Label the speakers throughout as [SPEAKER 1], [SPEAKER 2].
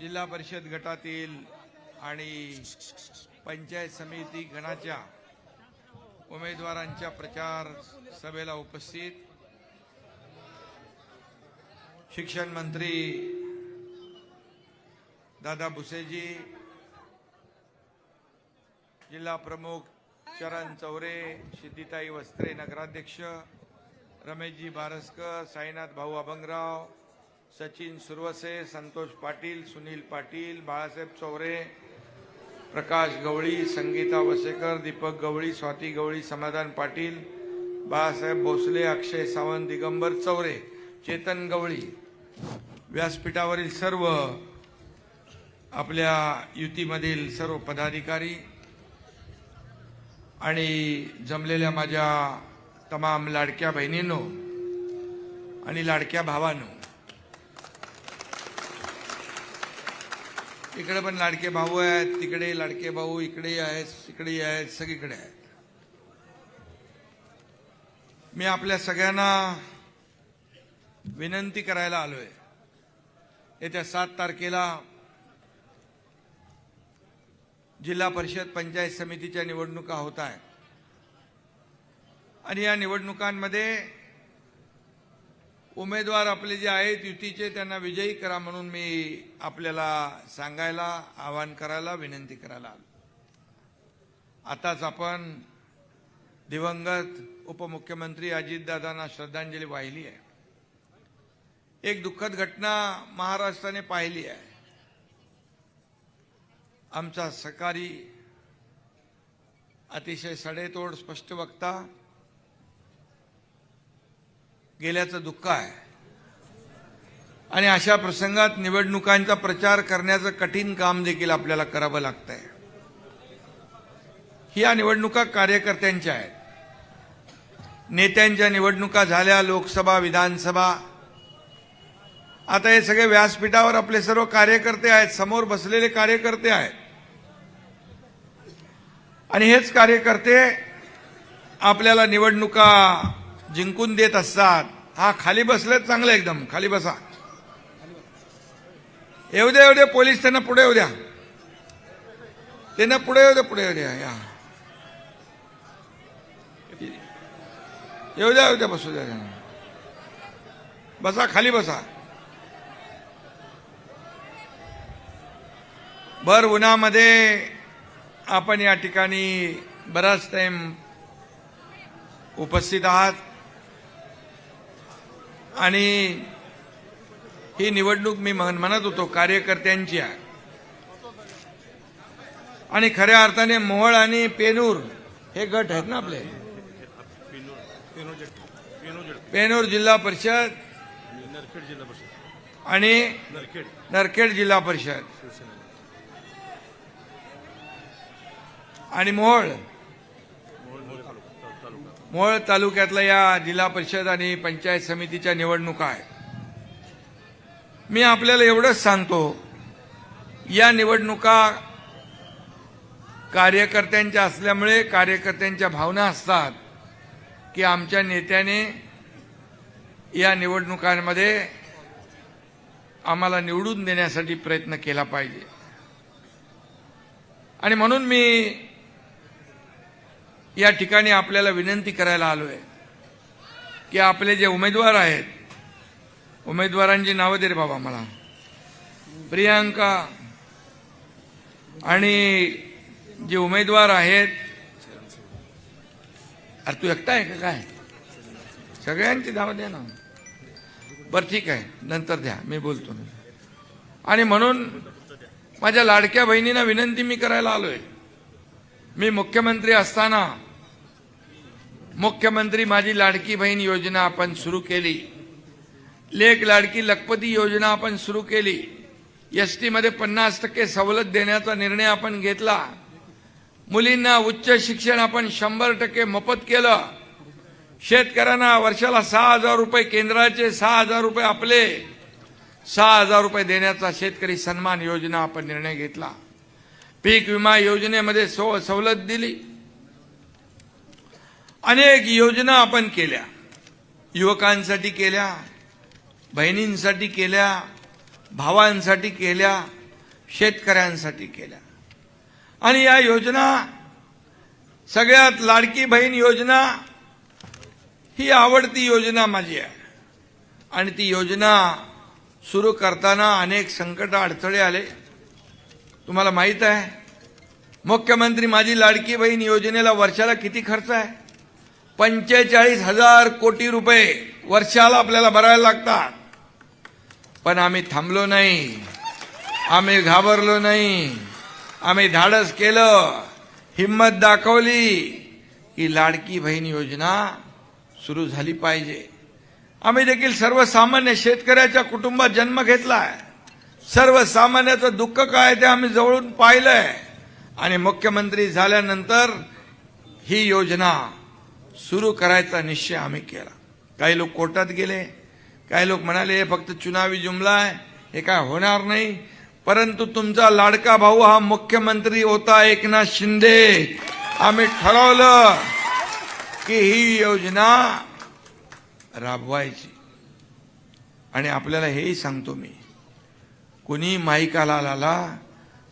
[SPEAKER 1] जिल्हा परिषद गटातील आणि पंचायत समिती गणाच्या उमेदवारांच्या प्रचार सभेला उपस्थित शिक्षण मंत्री दादा भुसेजी जिल्हा प्रमुख चरण चौरे सिद्धिताई वस्त्रे नगराध्यक्ष रमेशजी बारसकर साईनाथ भाऊ अभंगराव सचिन सुरवसे संतोष पाटील सुनील पाटील बाळासाहेब चौरे प्रकाश गवळी संगीता वसेकर दीपक गवळी स्वाती गवळी समाधान पाटील बाळासाहेब भोसले अक्षय सावंत दिगंबर चौरे चेतन गवळी. व्यासपीठावरील सर्व आपल्या युतीमधील सर्व पदाधिकारी आणि जमलेल्या माझ्या तमाम लाडक्या बहिणींनो आणि लाडक्या भावांनो इकडे पण लाडके भाऊ आहेत तिकडे लाडके भाऊ इकडे आहेत तिकडे आहेत सगळीकडे आहेत. मी आपल्या सगळ्यांना विनंती करायला आलोय. येत्या सात तारखेला जिल्हा परिषद पंचायत समितीच्या निवडणुका होत आहेत. आणि या निवडणुकांमध्ये उमेदवार आपले जे आहेत युतीचे त्यांना विजयी करा म्हणून मी आपल्याला सांगायला आवाहन करायला विनंती करायला आलो. आताच आपण दिवंगत उपमुख्यमंत्री अजितदादांना श्रद्धांजली वाहिली आहे. एक दुःखद घटना महाराष्ट्राने पाहिली आहे. आमचा सकारी अतिशय सडेतोड स्पष्ट वक्ता गेल्याचं दुःख आहे. आणि अशा प्रसंगात निवडणुकांचा प्रचार करण्याचं कठीण काम देखील आपल्याला करावं लागतंय. ही या निवडणुका कार्यकर्त्यांच्या आहेत. नेत्यांच्या निवडणुका झाल्या लोकसभा विधानसभा. आता हे सगळे व्यासपीठावर आपले सर्व कार्यकर्ते आहेत समोर बसलेले कार्यकर्ते आहेत. आणि हेच कार्यकर्ते आपल्याला निवडणुका जिंकून देत असतात. हा खाली बसलं चांगलं एकदम. खाली बसा. येऊ द्या येऊ द्या पोलीस त्यांना पुढे येऊ द्या. त्यांना पुढे येऊ द्या पुढे येऊ द्या या. येऊ द्या येऊ द्या बसू द्या त्यांना. बसा खाली बसा. भर उन्हामध्ये आपण या ठिकाणी बराच टाइम उपस्थित आहात. आणि ही निवडणूक मी म्हण- म्हणत होतो कार्यकर्त्यांची आहे. आणि खऱ्या अर्थाने मोहळ आणि पेनूर हे गट आहेत ना आपले? पेनूर जिल्हा परिषद
[SPEAKER 2] नरखेड जिल्हा परिषद
[SPEAKER 1] आणि
[SPEAKER 2] नरखेड
[SPEAKER 1] नरखेड जिल्हा परिषद. आणि मोहळ मोहोळ तालुक्यातल्या या जिल्हा परिषद आणि पंचायत समितीच्या निवडणुका आहेत. मी आपल्याला एवढंच सांगतो या निवडणुका कार्यकर्त्यांच्या असल्यामुळे कार्यकर्त्यांच्या भावना असतात की आमच्या नेत्याने या निवडणुकांमध्ये आम्हाला निवडून देण्यासाठी प्रयत्न केला पाहिजे. आणि म्हणून मी या ठिकाणी आपल्याला विनंती करायला आलो आहे की आपले जे उमेदवार आहेत उमेदवारांची नावं दे रे बाबा मला. प्रियांका आणि जे उमेदवार आहेत अरे तू एकटा आहे का काय? सगळ्यांची नावं द्या ना. बरं ठीक आहे नंतर द्या मी बोलतो. आणि म्हणून माझ्या लाडक्या बहिणींना विनंती मी करायला आलोय. मी मुख्यमंत्री असताना मुख्यमंत्री माझी लाडकी बहीण योजना आपण सुरू केली. लेख लाडकी लखपती योजना आपण सुरू केली. एस टीमध्ये पन्नास टक्के सवलत देण्याचा निर्णय आपण घेतला. मुलींना उच्च शिक्षण आपण शंभर टक्के मोफत केलं. शेतकऱ्यांना वर्षाला सहा हजार रुपये केंद्राचे सहा हजार रुपये आपले. सहा हजार रुपये देण्याचा शेतकरी सन्मान योजना आपण निर्णय घेतला. पीक विमा योजनेमध्ये सव सवलत दिली. अनेक योजना आपण केल्या. युवकांसाठी केल्या बहिणींसाठी केल्या भावांसाठी केल्या शेतकऱ्यांसाठी केल्या. आणि या योजना सगळ्यात लाडकी बहीण योजना ही आवडती योजना माझी आहे. आणि ती योजना सुरू करताना अनेक संकट अडथळे आले. तुम्हाला माहीत आहे मुख्यमंत्री माझी लाडकी बहीण योजनेला वर्षाला किती खर्च आहे? पंचेचाळीस हजार कोटी रुपये वर्षाला आपल्याला भरायला लागतात. पण आम्ही थांबलो नाही. आम्ही घाबरलो नाही. आम्ही धाडस केलं. हिंमत दाखवली की लाडकी बहीण योजना सुरू झाली पाहिजे. आम्ही देखील सर्वसामान्य शेतकऱ्याच्या कुटुंबात जन्म घेतलाय. सर्वसामान्याचं दुःख काय ते आम्ही जवळून पाहिलंय. आणि मुख्यमंत्री झाल्यानंतर ही योजना सुरू करायचा निश्चय आम्ही केला. काही लोक कोर्टात गेले काही लोक म्हणाले हे फक्त चुनावी जुमला आहे हे काय होणार नाही. परंतु तुमचा लाडका भाऊ हा मुख्यमंत्री होता एकनाथ शिंदे. आम्ही ठरवलं की ही योजना राबवायची. आणि आपल्याला हेही सांगतो मी कुणी माईकाला आला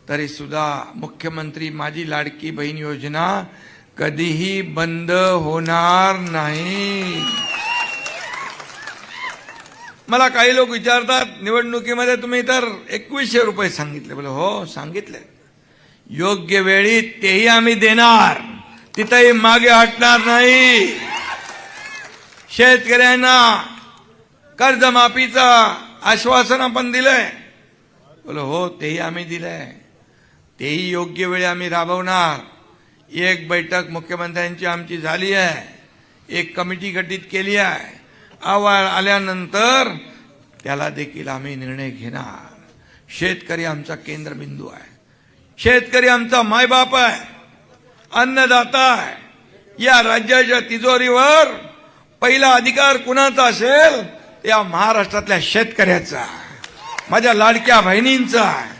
[SPEAKER 1] तरी सुद्धा मुख्यमंत्री माझी लाडकी बहीण योजना कधीही बंद होणार नाही. मला काही लोक विचारतात निवडणुकीमध्ये तुम्ही तर एकवीसशे रुपये सांगितले. बोले हो सांगितले. योग्य वेळी तेही आम्ही देणार. तिथंही मागे हटणार नाही. शेतकऱ्यांना कर्जमाफीचं आश्वासन आपण दिलंय. बोल हो तेही आम्ही दिलंय. तेही योग्य वेळी आम्ही राबवणार. एक बैठक मुख्यमंत्र्यांची आमची झाली आहे. एक कमिटी गठीत केली आहे. अहवाल आल्यानंतर त्याला देखील आम्ही निर्णय घेणार. शेतकरी आमचा केंद्रबिंदू आहे. शेतकरी आमचा मायबाप आहे. अन्नदाता आहे. या राज्याच्या तिजोरीवर पहिला अधिकार कुणाचा असेल? या महाराष्ट्रातल्या शेतकऱ्याचा आहे. माझ्या लाडक्या बहिणींचा आहे.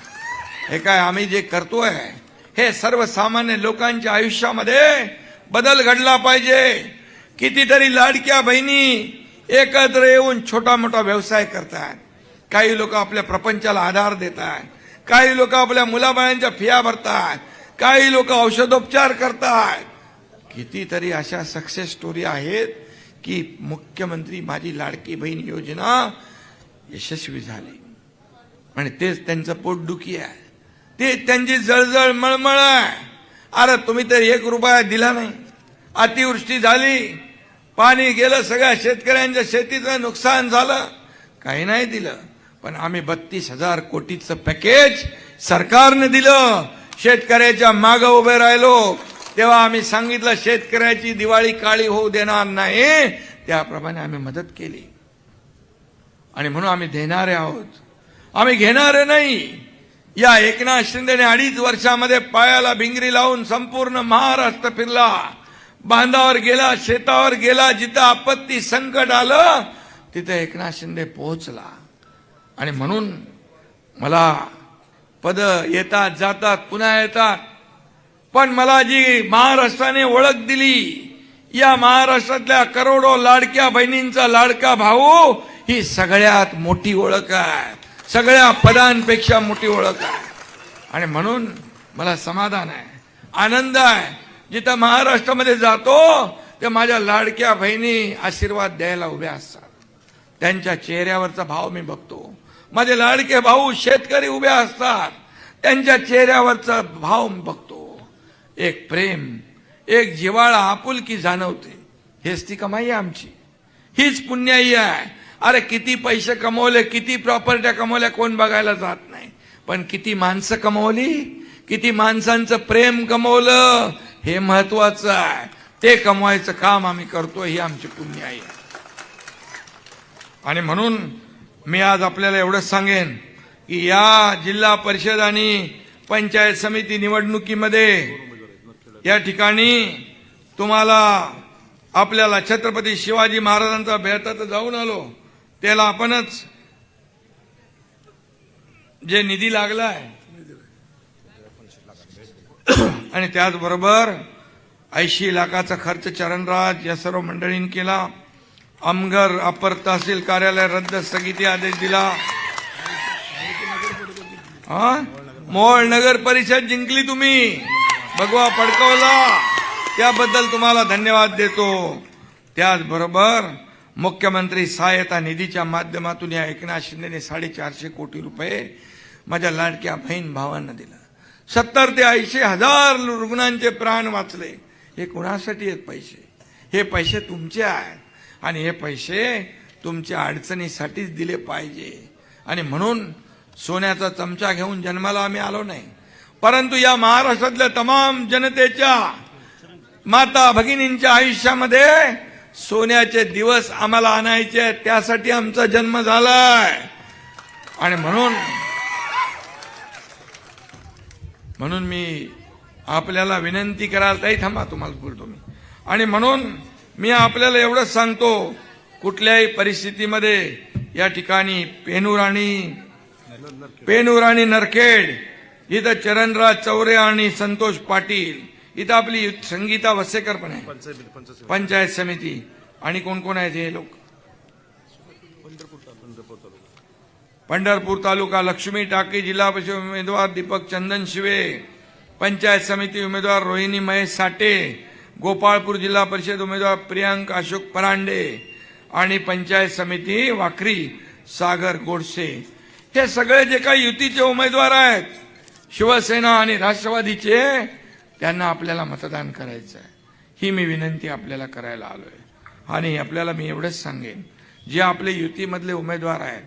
[SPEAKER 1] हे काय आम्ही जे करतोय हे सर्वसामान्य लोकांच्या आयुष्यामध्ये बदल घडला पाहिजे. कितीतरी लाडक्या बहिणी एकत्र येऊन छोटा मोठा व्यवसाय करतात. काही लोक आपल्या प्रपंचाला आधार देतात. काही लोक आपल्या मुलाबाळांच्या फिया भरतात. काही लोक औषधोपचार करतात. कितीतरी अशा सक्सेस स्टोरी आहेत की मुख्यमंत्री माझी लाडकी बहीण योजना यशस्वी झाली. आणि तेच त्यांचं पोटदुखी आहे. ते त्यांची जळजळ मळमळ आहे. अरे तुम्ही तर एक रुपया दिला नाही. अतिवृष्टी झाली. पाणी गेलं सगळ्या शेतकऱ्यांच्या शेतीचं नुकसान झालं. काही नाही दिलं. पण आम्ही बत्तीस हजार कोटीचं पॅकेज सरकारने दिलं. शेतकऱ्याच्या माग उभे राहिलो. तेव्हा आम्ही सांगितलं शेतकऱ्याची दिवाळी काळी होऊ देणार नाही. त्याप्रमाणे आम्ही मदत केली. आणि म्हणून आम्ही देणारे आहोत. आम्ही घेणारे नाही. या एकनाथ शिंदेने अडीच वर्षामध्ये पायाला भिंगरी लावून संपूर्ण महाराष्ट्र फिरला. बांधावर गेला शेतावर गेला जिथं आपत्ती संकट आलं तिथे एकनाथ शिंदे पोहोचला. आणि म्हणून मला पद येतात जातात पुन्हा येतात. पण मला जी महाराष्ट्राने ओळख दिली या महाराष्ट्रातल्या करोडो लाडक्या बहिणींचा लाडका भाऊ ही सगळ्यात मोठी ओळख आहे. सगळ्या पदांपेक्षा मोठी ओळख आहे. आणि म्हणून मला समाधान आहे आनंद आहे. जिथं महाराष्ट्रामध्ये जातो ते माझ्या लाडक्या बहिणी आशीर्वाद द्यायला उभ्या असतात. त्यांच्या चेहऱ्यावरचा भाव मी बघतो. माझे लाडके भाऊ शेतकरी उभे असतात. त्यांच्या चेहऱ्यावरचा भाव मी बघतो. एक प्रेम एक जिवाळा आपुलकी जाणवते. हेच ती कमाई आहे आमची. हीच पुण्याई आहे. अरे किती पैसे कमवले किती प्रॉपर्ट्या कमवल्या कोण बघायला जात नाही. पण किती माणसं कमवली किती माणसांचं प्रेम कमवलं हे महत्वाचं आहे. ते कमवायचं काम आम्ही करतो ही आमची पुण्य आहे. आणि म्हणून मी आज आपल्याला एवढंच सांगेन की या जिल्हा परिषद आणि पंचायत समिती निवडणुकीमध्ये या ठिकाणी तुम्हाला आपल्याला छत्रपती शिवाजी महाराजांचा भेटात जाऊन आलो. त्याला आपणच जे निधी लागलाय. आणि त्याचबरोबर ऐंशी लाखाचा खर्च चरणराज या सर्व मंडळींनी केला. अमगर अपर तहसील कार्यालय रद्द स्थगिती आदेश दिला. हा? मोहोळ नगर परिषद जिंकली तुम्ही. भगवा पडकवला त्याबद्दल तुम्हाला धन्यवाद देतो. त्याचबरोबर मुख्यमंत्री सहायता निधीच्या माध्यमातून या एकनाथ शिंदेने साडेचारशे कोटी रुपये माझ्या लाडक्या बहीण भावांना दिला. सत्तर ते ऐंशी हजार रुग्णांचे प्राण वाचले. हे कुणासाठी आहेत पैसे? हे पैसे तुमचे आहेत. आणि हे पैसे तुमच्या अडचणीसाठीच दिले पाहिजे. आणि म्हणून सोन्याचा चमचा घेऊन जन्माला आम्ही आलो नाही. परंतु या महाराष्ट्रातल्या तमाम जनतेच्या माता भगिनींच्या आयुष्यामध्ये सोन्याचे दिवस आम्हाला आणायचे आहेत त्यासाठी आमचा जन्म झालाय. आणि म्हणून म्हणून मी आपल्याला विनंती करायला ताई थांबा तुम्हाला बोलतो मी आणि म्हणून मी आपल्याला एवढंच सांगतो कुठल्याही परिस्थितीमध्ये या ठिकाणी पेनुराणी पेनुराणी नरखेड इथं चरणराज चौरे आणि संतोष पाटील इथं आपली संगीता वसेकर पण आहे.
[SPEAKER 2] पंचायत
[SPEAKER 1] समिती. आणि कोण कोण आहेत हे लोक?
[SPEAKER 2] पंढरपूर तालुका
[SPEAKER 1] लक्ष्मी टाकी जिल्हा परिषद उमेदवार दीपक चंदन शिवे. पंचायत समिती उमेदवार रोहिणी महेश साठे. गोपाळपूर जिल्हा परिषद उमेदवार प्रियांक अशोक परांडे. आणि पंचायत समिती वाखरी सागर गोडसे. हे सगळे जे काही युतीचे उमेदवार आहेत शिवसेना आणि राष्ट्रवादीचे त्यांना आपल्याला मतदान करायचं आहे ही मी विनंती आपल्याला करायला आलो आहे आणि आपल्याला मी एवढंच सांगेन जे आपले युतीमधले उमेदवार आहेत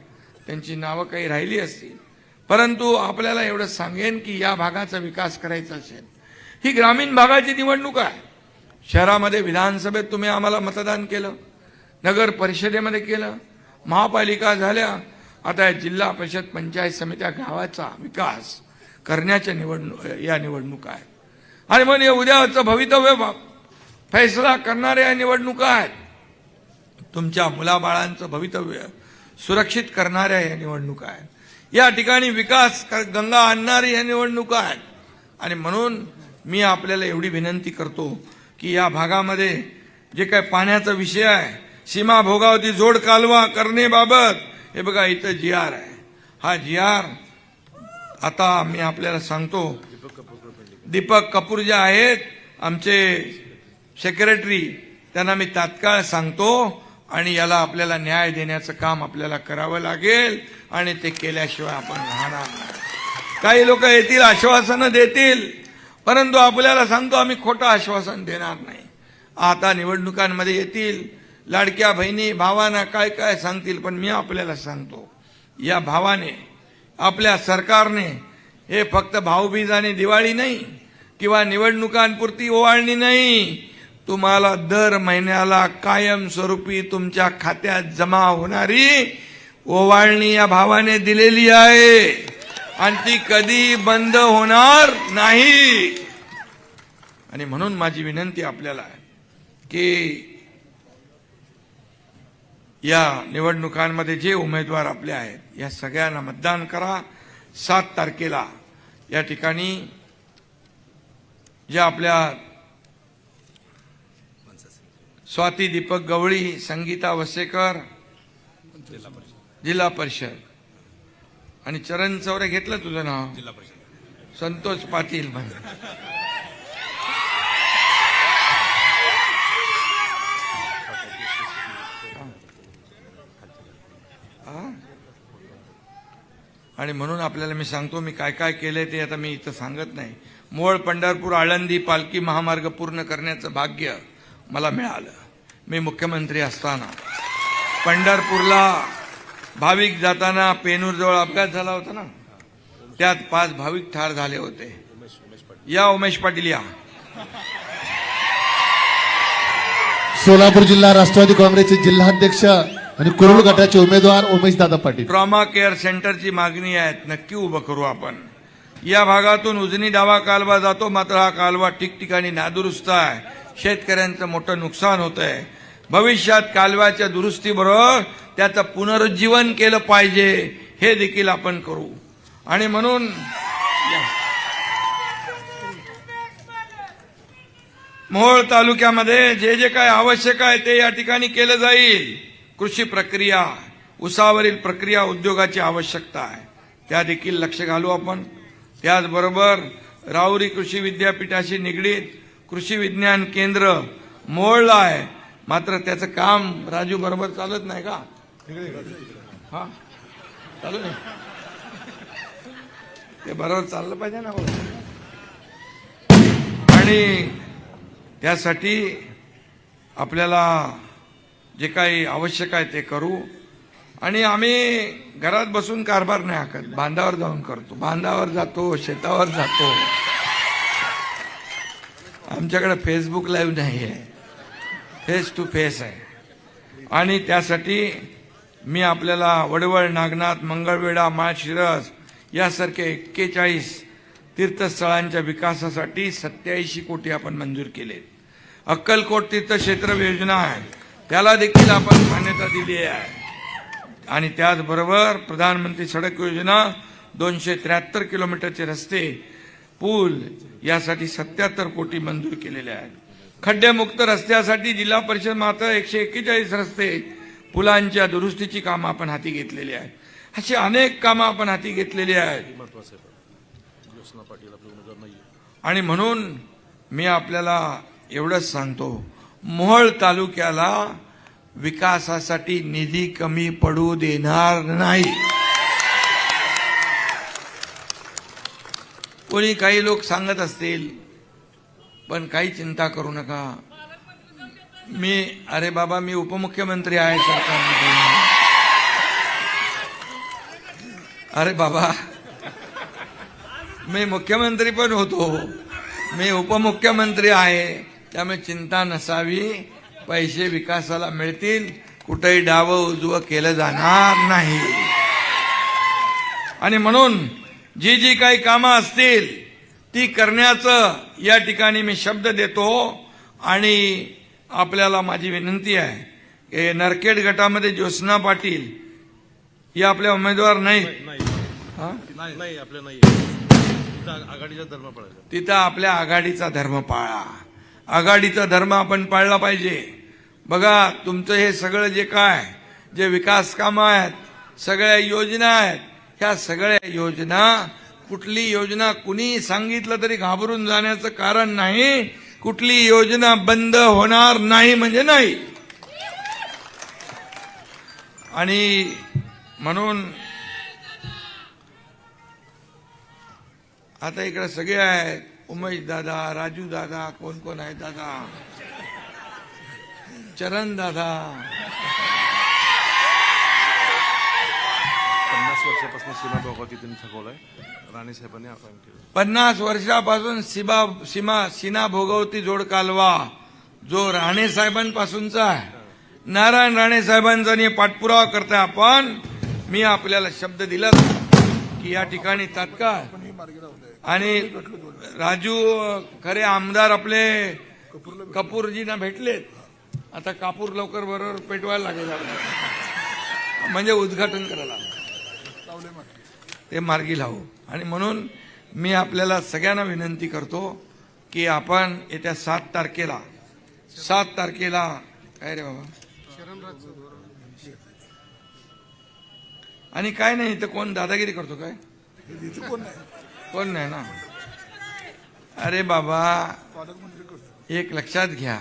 [SPEAKER 1] त्यांची नावं काही राहिली असतील परंतु आपल्याला एवढं सांगेन की या भागाचा विकास करायचा असेल. ही ग्रामीण भागाची निवडणूक आहे. शहरामध्ये विधानसभेत तुम्ही आम्हाला मतदान केलं नगर परिषदेमध्ये केलं महापालिका झाल्या आता या जिल्हा परिषद पंचायत समित्या गावाचा विकास करण्याच्या निवडणूक या निवडणुका आहेत आणि मग उद्याचं भवितव्य फैसला करणाऱ्या या निवडणुका आहेत. तुमच्या मुलाबाळांचं भवितव्य सुरक्षित करणाऱ्या या निवडणुका आहेत. या ठिकाणी विकास गंगा आणणारी या निवडणुका आहेत. आणि म्हणून मी आपल्याला एवढी विनंती करतो की या भागामध्ये जे काय पाण्याचा विषय आहे सीमा भोगावती जोड कालवा करण्याबाबत हे बघा इथं जी आर आहे. हा जी आर आता मी आपल्याला सांगतो दीपक कपूर जे आहेत आमचे सेक्रेटरी त्यांना मी तात्काळ सांगतो आणि याला आपल्याला न्याय देण्याचं काम आपल्याला करावं लागेल आणि ते केल्याशिवाय आपण राहणार नाही. काही लोक येतील आश्वासनं देतील परंतु आपल्याला सांगतो आम्ही खोटं आश्वासन देणार नाही. आता निवडणुकांमध्ये येतील लाडक्या बहिणी भावांना काय काय सांगतील पण मी आपल्याला सांगतो या भावाने आपल्या सरकारने हे फक्त भाऊबीज आणि दिवाळी नाही किंवा निवडणुकांपुरती ओवाळणी नाही. तुम्हाला दर महिन्याला कायमस्वरूपी तुमच्या खात्यात जमा होणारी ओवाळणी या भावाने दिलेली आहे. आणि ती कधी बंद होणार नाही. आणि म्हणून माझी विनंती आपल्याला की या निवडणुकांमध्ये जे उमेदवार आपले आहेत या सगळ्यांना मतदान करा. सात तारखेला या ठिकाणी ज्या आपल्या स्वाती दीपक गवळी संगीता वसेकर जिल्हा परिषद. आणि चरण चौरे घेतलं तुझं नाव?
[SPEAKER 2] जिल्हा परिषद.
[SPEAKER 1] संतोष पाटील म्हणजे? आणि म्हणून आपल्याला मी सांगतो मी काय काय केलंय ते आता मी इथं सांगत नाही. मोळ पंढरपूर आळंदी पालखी महामार्ग पूर्ण करण्याचं भाग्य मला मिळालं. मी मुख्यमंत्री असताना. पंढरपूरला भाविक जाताना पेनूरजवळ अपघात झाला होता ना? त्यात पाच भाविक ठार झाले होते. या उमेश पाटील या.
[SPEAKER 3] सोलापूर जिल्हा राष्ट्रवादी काँग्रेसचे जिल्हाध्यक्ष आणि कुरुल गटाचे उमेदवार उमेश दादा पाटील.
[SPEAKER 1] ट्रॉमा केअर सेंटरची मागणी आहे नक्की उभं करू आपण. या भागातून उजनी डावा कालवा जातो मात्र हा कालवा ठिकठिकाणी नादुरुस्त आहे. शेतकऱ्यांचं मोठं नुकसान होत आहे. भविष्यात कालव्याच्या दुरुस्तीबरोबर त्याचं पुनरुज्जीवन केलं पाहिजे हे देखील आपण करू. आणि म्हणून मोहोळ तालुक्यामध्ये जे जे काय आवश्यक आहे ते या ठिकाणी केलं जाईल. कृषी प्रक्रिया उसावरील प्रक्रिया उद्योगाची आवश्यकता आहे. त्या देखील लक्ष घालू आपण. त्याचबरोबर राऊरी कृषी विद्यापीठाशी निगडीत कृषी विज्ञान केंद्र मोडलं आहे मात्र त्याचं काम राजू बरोबर चालत नाही का? हा? चालू नाही ते बरोबर चाललं पाहिजे ना. आणि त्यासाठी आपल्याला जे काही आवश्यक आहे ते करू. आणि आम्ही घरात बसून कारभार नाही हाकत. बांधावर जाऊन करतो. बांधावर जातो शेतावर जातो. आमच्याकडे फेसबुक लाईव्ह नाही आहे फेस टू फेस आहे. आणि त्यासाठी मी आपल्याला वडवळ नागनाथ मंगळवेढा माळशिरस यासारखे एक्केचाळीस तीर्थस्थळांच्या विकासासाठी सत्याऐंशी कोटी आपण मंजूर केले अक्कलकोट तीर्थक्षेत्र योजना आहे. त्याला देखील आपण मान्यता दिली आहे. आणि त्याचबरोबर प्रधानमंत्री सडक योजना दोनशे त्र्याहत्तर किलोमीटरचे रस्ते पूल यासाठी सत्याहत्तर कोटी मंजूर केलेले आहेत. खड्डेमुक्त रस्त्यासाठी जिल्हा परिषद मात्र एकशे एक्केचाळीस रस्ते पुलांच्या दुरुस्तीची कामं आपण हाती घेतलेली आहेत. अशी अनेक कामं आपण हाती घेतलेली आहेत. आणि म्हणून मी आपल्याला एवढंच सांगतो मोहळ तालुक्याला विकासासाठी निधी कमी पडू देणार नाही. कोणी काही लोक सांगत असतील पण काही चिंता करू नका. मी अरे बाबा मी उपमुख्यमंत्री आहे सरकारमध्ये. अरे बाबा मी मुख्यमंत्री पण होतो. मी उपमुख्यमंत्री आहे त्यामुळे चिंता नसावी. पैसे विकासाला मिळतील. कुठेही डावं उजवं केलं जाणार नाही. आणि म्हणून जी जी काही कामं असतील ती करण्याचं या ठिकाणी मी शब्द देतो. आणि आपल्याला माझी विनंती आहे की नरखेड गटामध्ये ज्योत्स्ना पाटील या आपल्या उमेदवार नाहीत.
[SPEAKER 2] नाही? नाही. नाही आपल्या नाही पडायचा
[SPEAKER 1] तिथं आपल्या आघाडीचा धर्म पाळा. आघाडीचा धर्म आपण पाळला पाहिजे. बघा तुमचं हे सगळं जे काय जे विकास कामं आहेत सगळ्या योजना आहेत ह्या सगळ्या योजना कुठली योजना कुणी सांगितलं तरी घाबरून जाण्याचं कारण नाही. कुठली योजना बंद होणार नाही म्हणजे नाही. आणि म्हणून आता इकडे सगळे आहेत उमेश दादा राजू दादा कोण कोण आहे दादा? चरण दादा.
[SPEAKER 2] पन्नास वर्षापासून सीमा भोगावती त्यांनी थकवलाय. राणे साहेबांनी अपॉइंट केलं.
[SPEAKER 1] पन्नास वर्षापासून सीमा सीमा सीना भोगवती जोड कालवा. जो राणे साहेबांपासूनचा आहे. नारायण राणे साहेबांचा आणि पाठपुरावा करताय आपण. मी आपल्याला शब्द दिला की या ठिकाणी तात्काळ आणि राजू खरे आमदार आपले कपूरजींना भेटलेत. आता कापूर लवकर बरोबर पेटवायला लागेल म्हणजे उद्घाटन करायला ते मार्गी लावू. आणि म्हणून मी आपल्याला सगळ्यांना विनंती करतो की आपण येत्या सात तारखेला सात तारखेला काय रे बाबा? आणि काय नाही इथं कोण दादागिरी करतो काय? कोण नाही? कोण नाही ना? अरे बाबा एक लक्षात घ्या.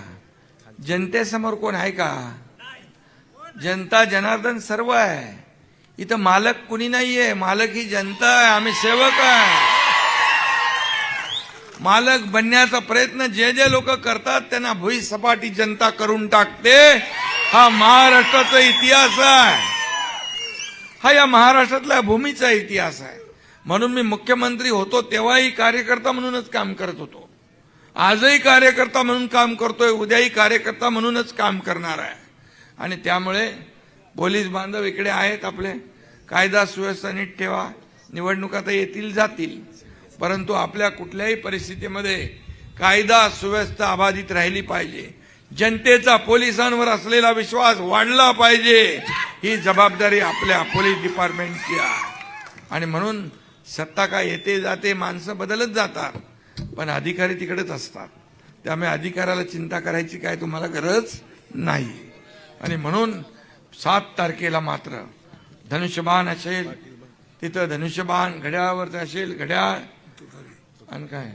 [SPEAKER 1] जनतेसमोर कोण आहे का? जनता जनार्दन सर्व आहे. इथं मालक कुणी नाहीये? मालक ही जनता आहे. आम्ही सेवक आहे. मालक बनण्याचा प्रयत्न जे जे लोक करतात त्यांना भुई सपाटी जनता करून टाकते. हा महाराष्ट्राचा इतिहास आहे. हा या महाराष्ट्रातल्या भूमीचा इतिहास आहे. म्हणून मी मुख्यमंत्री होतो तेव्हाही कार्यकर्ता म्हणूनच काम करत होतो. आजही कार्यकर्ता म्हणून काम करतोय उद्याही कार्यकर्ता म्हणूनच काम करणार आहे. आणि त्यामुळे पोलीस बांधव इकडे आहेत आपले. कायदा सुव्यवस्था नीट ठेवा. निवडणुका तर येतील जातील. परंतु आपल्या कुठल्याही परिस्थितीमध्ये कायदा सुव्यवस्था अबाधित राहिली पाहिजे. जनतेचा पोलिसांवर असलेला विश्वास वाढला पाहिजे. ही जबाबदारी आपल्या पोलीस डिपार्टमेंटची आहे. आणि म्हणून सत्ता काय येते जाते माणसं बदलत जातात पण अधिकारी तिकडेच असतात. त्यामुळे अधिकाऱ्याला चिंता करायची काय तुम्हाला गरज नाही. आणि म्हणून सात तारखेला मात्र धनुष्यबाण असेल तिथं धनुष्यबाण घड्याळावरचं असेल घड्याळ आणि काय?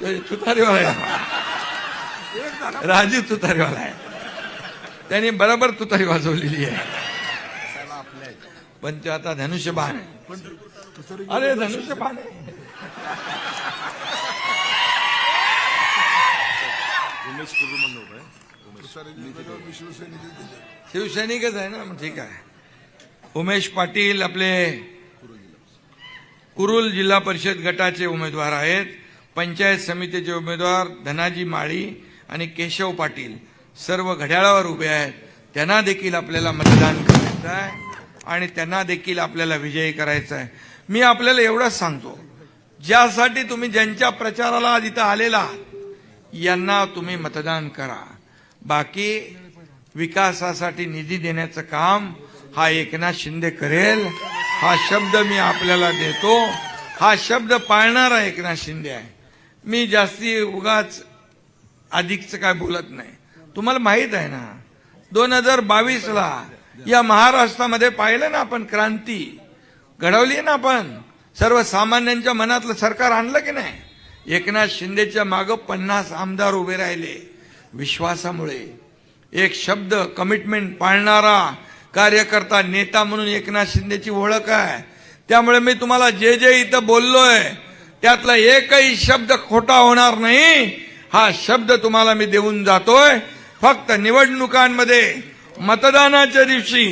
[SPEAKER 4] तरी
[SPEAKER 1] तुतारीवाला आहे. राजू तुतारीवाला आहे. त्यांनी बरोबर तुतारी वाजवलेली आहे. पण ते आता धनुष्यबाण आहे. अरे धनुष्यबाण आहे. शिवसैनिकच आहे ना ठीक आहे. उमेश पाटील आपले कुरुल जिल्हा परिषद गटाचे उमेदवार आहेत. पंचायत समितीचे उमेदवार धनाजी माळी आणि केशव पाटील. सर्व घड्याळावर उभे आहेत. त्यांना देखील आपल्याला मतदान करायचं आहे. आणि त्यांना देखील आपल्याला विजयी करायचं आहे. मी आपल्याला एवढंच सांगतो. ज्यासाठी तुम्ही ज्यांच्या प्रचाराला आज इथं आलेला यांना तुम्ही मतदान करा. बाकी विकासासाठी निधी देण्याचं काम हा एकनाथ शिंदे करेल. हा शब्द मी आपल्याला देतो. हा शब्द पाळणारा एकनाथ शिंदे आहे. मी जास्ती उगाच अधिकचं काय बोलत नाही. तुम्हाला माहीत आहे ना दोन हजार बावीसला या महाराष्ट्रामध्ये पाहिलं ना आपण क्रांती घडवली ना आपण सर्वसामान्यांच्या मनातलं सरकार आणलं की नाही? एकनाथ शिंदेच्या मागं पन्नास आमदार उभे राहिले विश्वासामुळे. एक शब्द कमिटमेंट पाळणारा कार्यकर्ता नेता म्हणून एकनाथ शिंदेची ओळख आहे. त्यामुळे मी तुम्हाला जे जे इथं बोललोय त्यातला एकही शब्द खोटा होणार नाही. हा शब्द तुम्हाला मी देऊन जातोय. फक्त निवडणुकांमध्ये मतदानाच्या दिवशी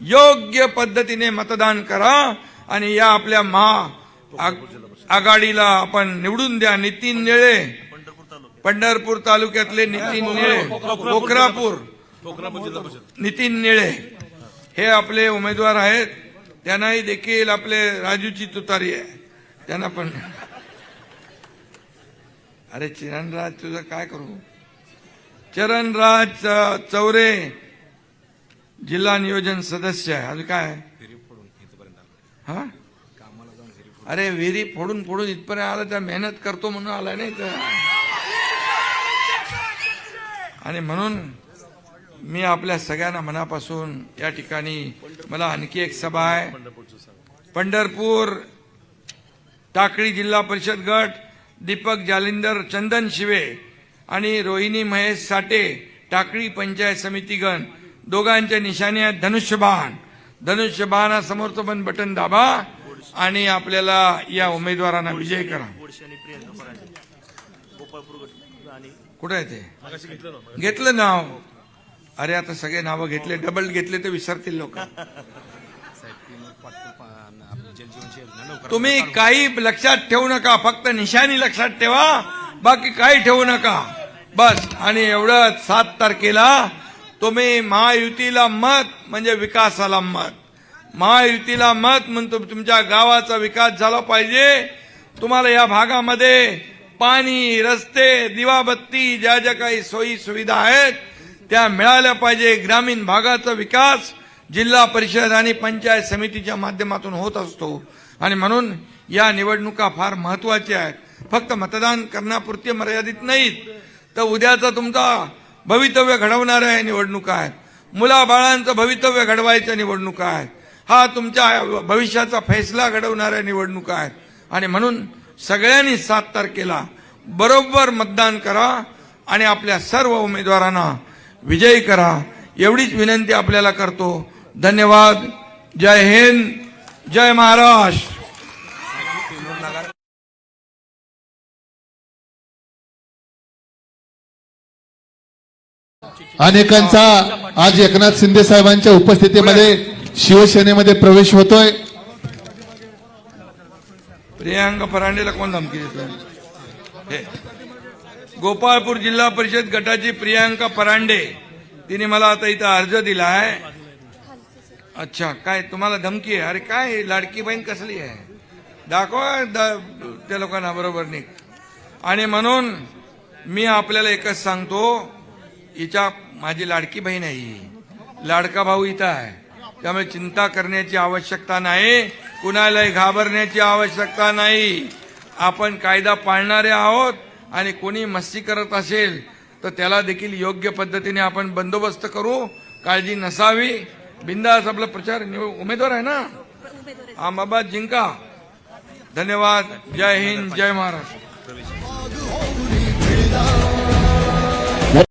[SPEAKER 1] योग्य पद्धतीने मतदान करा आणि या आपल्या महा आघाडीला आपण निवडून द्या. नितीन निळे पंढरपूर तालुक्यातले नितीन निळे पोखरापूर
[SPEAKER 2] कोकणापूर जिल्हा परिषद
[SPEAKER 1] नितीन निळे हे आपले उमेदवार आहेत. त्यांनाही देखील आपले राजूची तुतारी आहे. त्यांना पण अरे चरणराज तुझं काय करू? चरणराज चौरे जिल्हा नियोजन सदस्य आहे. अजून काय हा? अरे विहिरी फोडून फोडून इथपर्यंत आलं तर मेहनत करतो म्हणून आला नाही तर. आणि म्हणून मी आपल्या सगळ्यांना मनापासून या ठिकाणी मला आणखी एक सभा आहे. पंढरपूर टाकळी जिल्हा परिषद गट दीपक जालिंदर चंदन शिवे आणि रोहिणी महेश साठे टाकळी पंचायत समिती गण. दोघांच्या निशाणी आहेत. धनुष्यबाण. धनुष्यबाणासमोरचं पण बटन दाबा आणि आपल्याला या उमेदवारांना विजय करा. कुठं आहे ते? घेतलं नाव. अरे आता सगळे नावं घेतले डबल घेतले तर विसरतील लोक. तुम्ही काही लक्षात ठेवू नका फक्त निशाणी लक्षात ठेवा. बाकी काही ठेवू नका. बस आणि एवढं सात तारखेला तुम्ही महायुतीला मत म्हणजे विकासाला मत. महायुतीला मत म्हणतो तुमच्या गावाचा विकास झाला पाहिजे. तुम्हाला या भागामध्ये पाणी रस्ते दिवाबत्ती ज्या ज्या काही सोयी सुविधा आहेत त्या मिळाल्या पाहिजे. ग्रामीण भागाचा विकास जिल्हा परिषद आणि पंचायत समितीच्या माध्यमातून होत असतो. आणि म्हणून या निवडणुका फार महत्त्वाच्या आहेत. फक्त मतदान करण्यापुरते मर्यादित नाहीत. तर उद्याचा तुमचा भवितव्य घडवणाऱ्या या निवडणुका आहेत. मुलाबाळांचं भवितव्य घडवायच्या निवडणुका आहेत. हा तुमच्या भविष्याचा फैसला घडवणाऱ्या निवडणुका आहेत. आणि म्हणून सगळ्यांनी सात तारखेला बरोबर मतदान करा आणि आपल्या सर्व उमेदवारांना विजयी करा. एवढीच विनंती आपल्याला करतो. धन्यवाद. जय हिंद. जय महाराष्ट्र.
[SPEAKER 3] अनेकांचा आज एकनाथ शिंदे साहेबांच्या उपस्थितीमध्ये शिवसेनेमध्ये प्रवेश होतोय.
[SPEAKER 1] प्रियांका फरांडेला कोण धमकी देत हे. गोपाळपूर जिल्हा परिषद गटाची प्रियांका परांडे तिने मला आता इथं अर्ज दिला आहे. अच्छा काय तुम्हाला धमकी आहे? अरे काय लाडकी बहीण कसली आहे? दाखवा दा त्या लोकांना बरोबर नाही आणि म्हणून मी आपल्याला एकच सांगतो हिच्या माझी लाडकी बहीण आहे ही. लाडका भाऊ इथं आहे. त्यामुळे चिंता करण्याची आवश्यकता नाही. कुणालाही घाबरण्याची आवश्यकता नाही. आपण कायदा पाळणारे आहोत आणि कोणी मस्ती करत असेल तर त्याला देखील योग्य पद्धतीने आपण बंदोबस्त करू. काळजी नसावी. बिंदास आपला प्रचार उमेदवार आहे ना? हा बाबा जिंका. धन्यवाद. जय हिंद जय महाराष्ट्र.